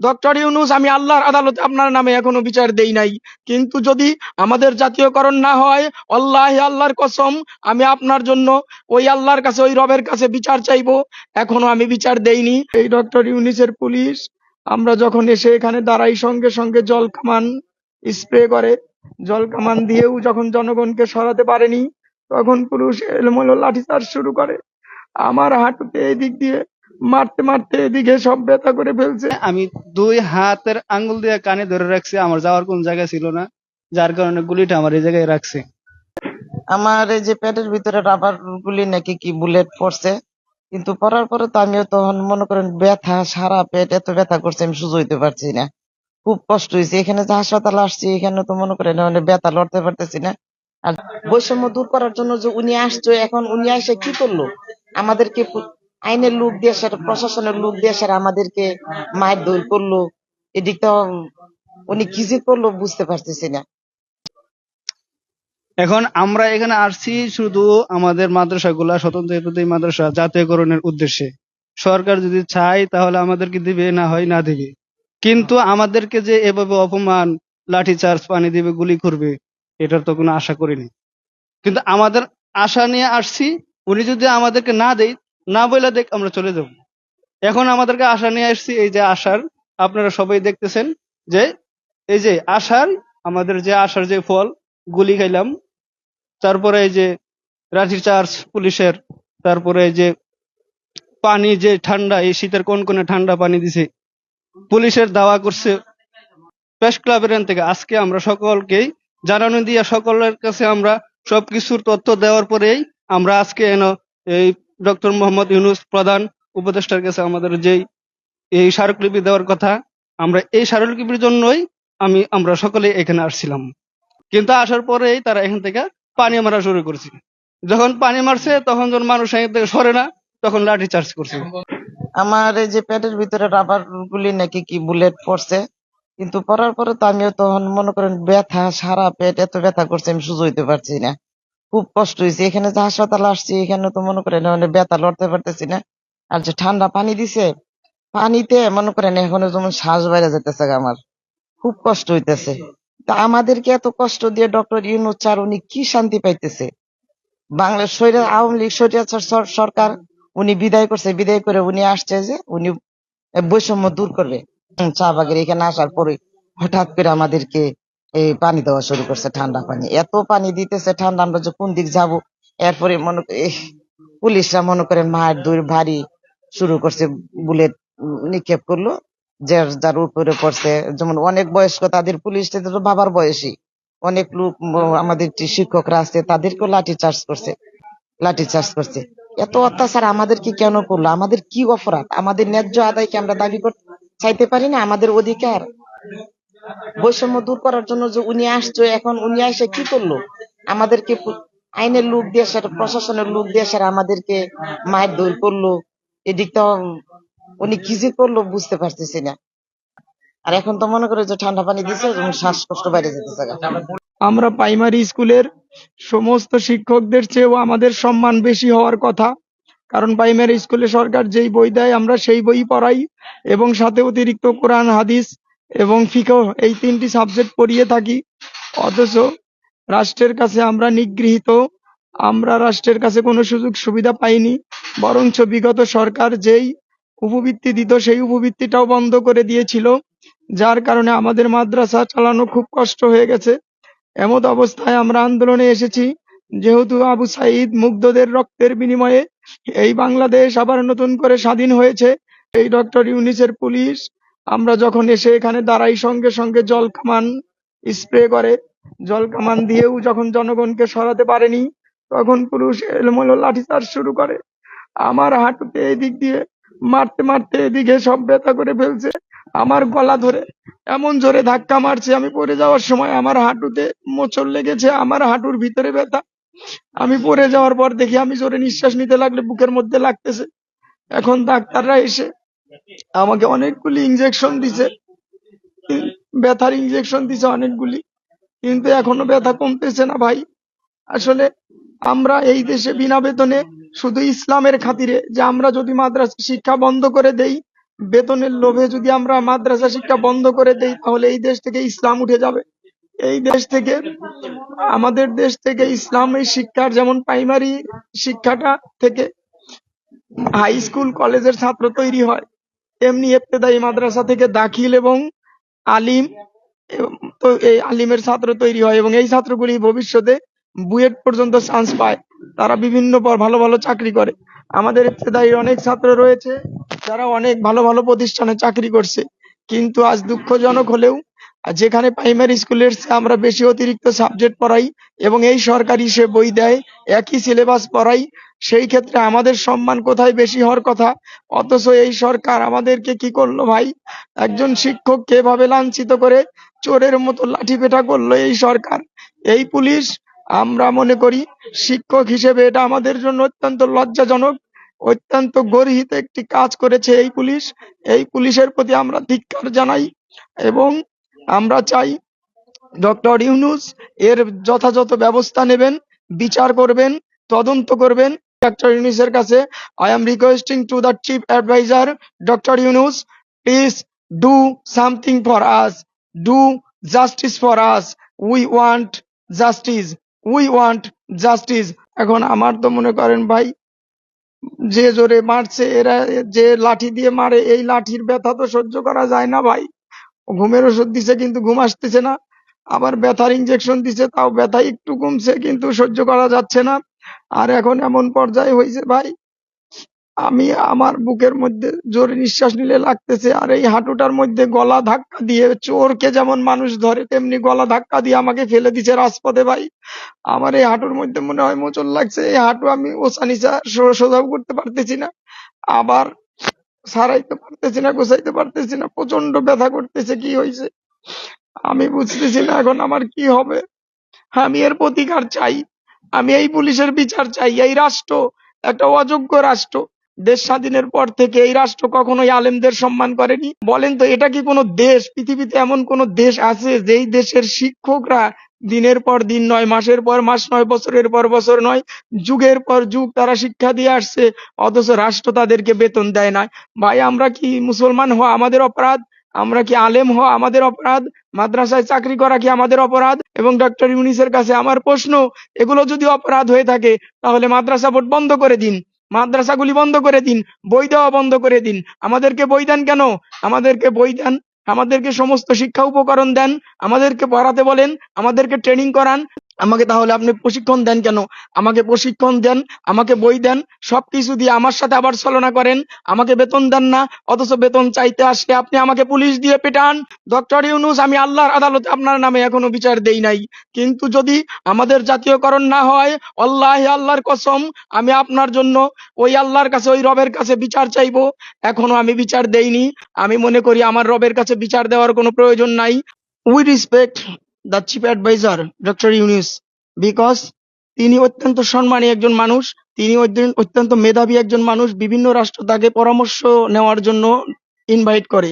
Doctor Yunus, আমি আল্লাহর আদালতে আপনার নামে এখনও বিচার দেই নাই। কিন্তু যদি আমাদের জাতীয়করণ না হয়, আল্লাহ আল্লাহর কসম, আমি আপনার জন্য ওই আল্লাহর কাছে, ওই রবের কাছে বিচার চাইব। এখনও আমি বিচার দেইনি। এই ডক্টর ইউনুসের পুলিশ, আমরা যখন এসে এখানে দাঁড়াই, সঙ্গে সঙ্গে জল কামান, স্প্রে করে। জল কামান দিয়েও যখন জনগণকে সরাতে পারেনি, তখন পুলিশ এলোমেলো লাঠিচার্জ শুরু করে। আমার হাঁটুতে এদিক দিয়ে মারতে মারতে এদিকে সব ব্যথা করে ফেলছে। আমি দুই হাতের আঙ্গুল দিয়ে কানে ধরে রাখছি আমার যাওয়ার কোন জায়গা ছিল না যার কারণে গুলিটা আমার এই জায়গায় রাখছে। আমার এই যে পেটের ভিতরে রাবার গুলি নাকি কি বুলেট পড়ছে কিন্তু পড়ার পরে তো আমিও তখন মনে করেন ব্যথা সারা পেট এত ব্যথা করছে আমি সুযোগ হইতে পারছি না। খুব কষ্ট হয়েছে এখানে যে হাসপাতাল আসছি এখানে তো মনে করেন মানে ব্যথা লড়তে পারতেছি না। আর বৈষম্য দূর করার জন্য যে উনি আসছে এখন উনি এসে কি করল? আমাদেরকে আইনের লোক দিয়ে সেটা, প্রশাসনের লোক দিয়ে সেটা আমাদেরকে মায়ের দৌড় করল। এদিকটা উনি কি যে করল বুঝতে পারতেছি না। এখন আমরা এখানে আসছি শুধু আমাদের মাদ্রাসাগুলা, স্বতন্ত্র মাদ্রাসা জাতীয়করণের উদ্দেশ্যে। সরকার যদি চায় তাহলে আমাদেরকে দিবে, না হয় না দিবে। কিন্তু আমাদেরকে যে এভাবে অপমান লাঠি চার্জ পানি দিবে, গুলি করবে, এটার তো কোনো আশা করিনি। কিন্তু আমাদের আশা নিয়ে আসছি, উনি যদি আমাদেরকে না দেয় না বলে দেখ, আমরা চলে যাব। এখন আমাদেরকে আশা নিয়ে আসছি, এই যে আশার, আপনারা সবাই দেখতেছেন যে, এই যে আশার, আমাদের যে আশার যে ফল, গুলি খাইলাম। তারপরে এই যে লাঠি চার্জ পুলিশের, তারপরে এই যে পানি যে ঠান্ডা, এই শীতের কোন কোনে ঠান্ডা পানি দিছে, পুলিশের দাওয়া করছে। প্রেস ক্লাবের থেকে আজকে আমরা সকলকেই জানানো দিয়ে সকলের কাছে আমরা সবকিছুর তথ্য দেওয়ার পরেই আমরা আজকে এন এই ডক্টর মোহাম্মদ ইউনুস প্রধান উপদেষ্টার কাছে আমাদের যেই এই স্মারকলিপি দেওয়ার কথা, আমরা এই স্মারকলিপির জন্যই আমি, আমরা সকলে এখানে আসছিলাম। কিন্তু আসার পরেই তারা এখান থেকে পানি মারা শুরু করছে। যখন পানি মারছে, তখন যখন মানুষ এখান থেকে সরে না, তখন লাঠি চার্জ করছে। আমার এই যে পেটের ভিতরে রাবার গুলি নাকি কি বুলেট পড়ছে, কিন্তু পড়ার পরে তো আমিও তখন মনে করেন ব্যথা, সারা পেট এত ব্যথা করছে, আমি সুযোগ হইতে পারছি না। খুব কষ্ট হয়েছে এখানে যে হাসপাতালে আসছি, এখানে তো মনে করেন মানে ব্যথা লড়তে পারতেছি না। আর যে ঠান্ডা পানি দিছে, পানিতে মনে করেন এখন যেমন শ্বাস বাইরে যেতেছে আমার। খুব কষ্ট হইতেছে। তা আমাদেরকে এত কষ্ট দিয়ে ডক্টর ইউনুস চার উনি কি শান্তি পাইতেছে? বাংলাদেশ সৈরা আওয়ামী লীগ স্বৈরাচার সরকার উনি বিদায় করছে, বিদায় করে উনি আসছে যে উনি বৈষম্য দূর করবে। চা বাগের এখানে আসার পরে হঠাৎ করে আমাদেরকে এই পানি দেওয়া শুরু করছে ঠান্ডা পানি। এত পানি দিতেছে ঠান্ডা, আমরা যে কোন দিক যাব? এরপরে মনে পুলিশরা মনে করেন মায়ের দুই ভারী শুরু করছে, বুলেট নিক্ষেপ করল যার যার উপরে পড়ছে। যেমন অনেক বয়স্ক, তাদের পুলিশ তো বাবার বয়সী। অনেক লোক আমাদের শিক্ষকরা আছে, তাদেরকেও লাঠি চার্জ করছে, লাঠি চার্জ করছে। এত অত্যাচার আমাদেরকে কেন করল? আমাদের কি অপরাধ? আমাদের ন্যায্য আদায়কে আমরা দাবি করতে চাইতে পারি না, আমাদের অধিকার। বৈষম্য দূর করার জন্য যে উনি আসছে, এখন উনি এসে কি করল? আমাদেরকে আইনের লোক দিয়ে সেটা, প্রশাসনের লোক দিয়ে সেটা আমাদেরকে মায়ের দৌড় করল। এদিকটা উনি কি যে করল বুঝতে পারতেছি না। আর এখন তো মনে করে যে ঠান্ডা পানি দিছে শ্বাসকষ্ট বাইরে যেতেছে। গা। আমরা প্রাইমারি স্কুলের সমস্ত শিক্ষকদের চেয়েও আমাদের সম্মান বেশি হওয়ার কথা, কারণ প্রাইমারি স্কুলে সরকার যেই বই দেয়, আমরা সেই বই পড়াই এবং সাথে অতিরিক্ত কোরআন, হাদিস এবং ফিকহ, এই তিনটি সাবজেক্ট পড়িয়ে থাকি। অথচ রাষ্ট্রের কাছে আমরা নিগৃহীত। আমরা রাষ্ট্রের কাছে কোনো সুযোগ সুবিধা পাইনি। বরঞ্চ বিগত সরকার যেই উপবৃত্তি দিত, সেই উপবৃত্তিটাও বন্ধ করে দিয়েছিল। যার কারণে আমাদের মাদ্রাসা চালানো খুব কষ্ট হয়ে গেছে। এমত অবস্থায় আমরা আন্দোলনে এসেছি। যেহেতু আবু সাইদ মুগ্ধদের রক্তের বিনিময়ে এই বাংলাদেশ আবার নতুন করে স্বাধীন হয়েছে এই ডক্টর ইউনিসের পুলিশ আমরা যখন এসে এখানে দাঁড়াই, সঙ্গে সঙ্গে জল কামান স্প্রে করে। জল কামান দিয়েও যখন জনগণকে সরাতে পারেনি, তখন পুলিশ এলোমেলো লাঠিচার্জ শুরু করে। আমার হাঁটুতে এদিক দিয়ে, মারতে মারতে এদিকে সব ব্যথা করে ফেলছে। আমার গলা ধরে এমন জোরে ধাক্কা মারছে, আমি পড়ে যাওয়ার সময় আমার হাঁটুতে মোচড় লেগেছে, আমার হাঁটুর ভিতরে ব্যথা। আমি পড়ে যাওয়ার পর দেখি আমি জোরে নিঃশ্বাস নিতে লাগলে বুকের মধ্যে লাগতেছে। এখন ডাক্তাররা এসে আমাকে অনেকগুলি ইনজেকশন দিছে। ব্যথার ইনজেকশন দিছে অনেকগুলি। কিন্তু এখনও ব্যথা কমতেছে না ভাই। আসলে আমরা এই দেশে বিনা বেতনে শুধু ইসলামের খাতিরে যে আমরা যদি মাদ্রাসা শিক্ষা বন্ধ করে দেই, বেতনের লোভে যদি আমরা মাদ্রাসা শিক্ষা বন্ধ করে দেই, তাহলে এই দেশ থেকে ইসলাম উঠে যাবে। এই দেশ থেকে, আমাদের দেশ থেকে ইসলামী শিক্ষার যেমন প্রাইমারি শিক্ষাটা থেকে হাই স্কুল কলেজের ছাত্র তৈরি হয়। তেমনি ইবতেদায়ী মাদ্রাসা থেকে দাখিল এবং আলিম তো এই আলিমের ছাত্র তৈরি হয় এবং এই ছাত্রগুলি ভবিষ্যতে বুয়েট পর্যন্ত চান্স পায়। তারা বিভিন্ন পর ভালো ভালো চাকরি করে। আমাদের ইবতেদায়ী অনেক ছাত্র রয়েছে, যারা অনেক ভালো ভালো প্রতিষ্ঠানে চাকরি করছে। কিন্তু আজ দুঃখজনক হলেও যেখানে প্রাইমারি স্কুলের চেয়ে আমরা বেশি অতিরিক্ত সাবজেক্ট পড়াই এবং এই সরকারি সে বই দেয়, একই সিলেবাস পড়াই, সেই ক্ষেত্রে আমাদের সম্মান কোথায় বেশি হওয়ার কথা? অথচ এই সরকার আমাদেরকে কি করল ভাই? একজন শিক্ষককে এভাবে লাঞ্ছিত করে চোরের মতো লাঠি পেটা করল এই সরকার? এই পুলিশ, আমরা মনে করি শিক্ষক হিসেবে এটা আমাদের জন্য অত্যন্ত লজ্জাজনক, অত্যন্ত গর্হিত একটি কাজ করেছে এই পুলিশ। এই পুলিশের প্রতি আমরা ধিক্কার জানাই এবং আমরা চাই ডক্টর ইউনুস এর যথাযথ ব্যবস্থা নেবেন, বিচার করবেন, তদন্ত করবেন। ডক্টর ইউনুসের কাছে I am requesting to the chief adviser doctor Yunus please do something for us do justice for us we want justice we want justice এখন আমার তো মনে করেন ভাই, যে জোরে মারছে, এরা যে লাঠি দিয়ে মারে, এই লাঠির ব্যথা তো সহ্য করা যায় না ভাই। ঘুমের ওষুধ দিছে কিন্তু ঘুম আসতেছে না। আবার ব্যথার ইনজেকশন দিছে, তাও ব্যথা একটু কমছে কিন্তু সহ্য করা যাচ্ছে না। আর এখন এমন পর্যায়ে হয়েছে ভাই, আমি আমার বুকের মধ্যে জোরে নিঃশ্বাস নিলে লাগতেছে আর এই হাঁটুটার মধ্যে গলা ধাক্কা দিয়ে চোরকে যেমন মানুষ ধরে, তেমনি গলা ধাক্কা দিয়ে আমাকে ফেলে দিছে রাজপথে ভাই। আমার এই হাঁটুর মধ্যে মনে হয় মোচন লাগছে, এই হাঁটু আমি ওসা নিচা সো- সোজাও করতে পারতেছি না। আবার সারাইতে পারতেছি না, গোছাইতে পারতেছি না প্রচণ্ড ব্যথা করতেছে, কি হয়েছে আমি বুঝতেছি না এখন আমার কি হবে। আমি এর প্রতিকার চাই, আমি এই পুলিশের বিচার চাই, এই রাষ্ট্র একটা অযোগ্য রাষ্ট্র। দেশ স্বাধীনের পর থেকে এই রাষ্ট্র কখনোই আলেমদের সম্মান করেনি। বলেন তো, এটা কি কোনো দেশ? পৃথিবীতে এমন কোনো দেশ আছে যেই দেশের শিক্ষকরা দিনের পর দিন নয়, মাসের পর মাস নয়, বছরের পর বছর নয়, যুগের পর যুগ তারা শিক্ষা দিয়ে আসছে, অথচ রাষ্ট্র তাদেরকে বেতন দেয় না। ভাই, আমরা কি মুসলমান হওয়া আমাদের অপরাধ? আমরা কি আলেম হওয়া আমাদের অপরাধ? মাদ্রাসায় চাকরি করা কি আমাদের অপরাধ? এবং ডক্টর ইউনিসের কাছে আমার প্রশ্ন, এগুলো যদি অপরাধ হয়ে থাকে, তাহলে মাদ্রাসা বোর্ড বন্ধ করে দিন। মাদ্রাসাগুলি বন্ধ করে দিন, বই দেওয়া বন্ধ করে দিন। আমাদেরকে বই দেন কেন? আমাদেরকে বই দেন আমাদেরকে সমস্ত শিক্ষা উপকরণ দেন আমাদেরকে পড়াতে বলেন আমাদেরকে ট্রেনিং করান। আমাকে তাহলে আপনি প্রশিক্ষণ দেন কেন? আমাকে প্রশিক্ষণ দেন, আমাকে বই দেন, সবকিছু দিয়ে আমার সাথে আবার ছলনা করেন, আমাকে বেতন দেন না, অথচ বেতন চাইতে আসলে আপনি আমাকে পুলিশ দিয়ে পেটান। ডক্টর ইউনুস, আমি আল্লাহর আদালতে আপনার নামে এখনও বিচার দেই নাই। কিন্তু যদি আমাদের জাতীয়করণ না হয়, আল্লাহ আল্লাহর কসম, আমি আপনার জন্য ওই আল্লাহর কাছে, ওই রবের কাছে বিচার চাইব। এখনও আমি বিচার দেইনি। আমি মনে করি আমার রবের কাছে বিচার দেওয়ার কোনো প্রয়োজন নাই। We respect the chief adviser doctor Yunus because তিনি অত্যন্ত সম্মানী একজন মানুষ, তিনি অত্যন্ত- মেধাবী একজন মানুষ, বিভিন্ন রাষ্ট্র তাকে পরামর্শ নেওয়ার জন্য ইনভাইট করে।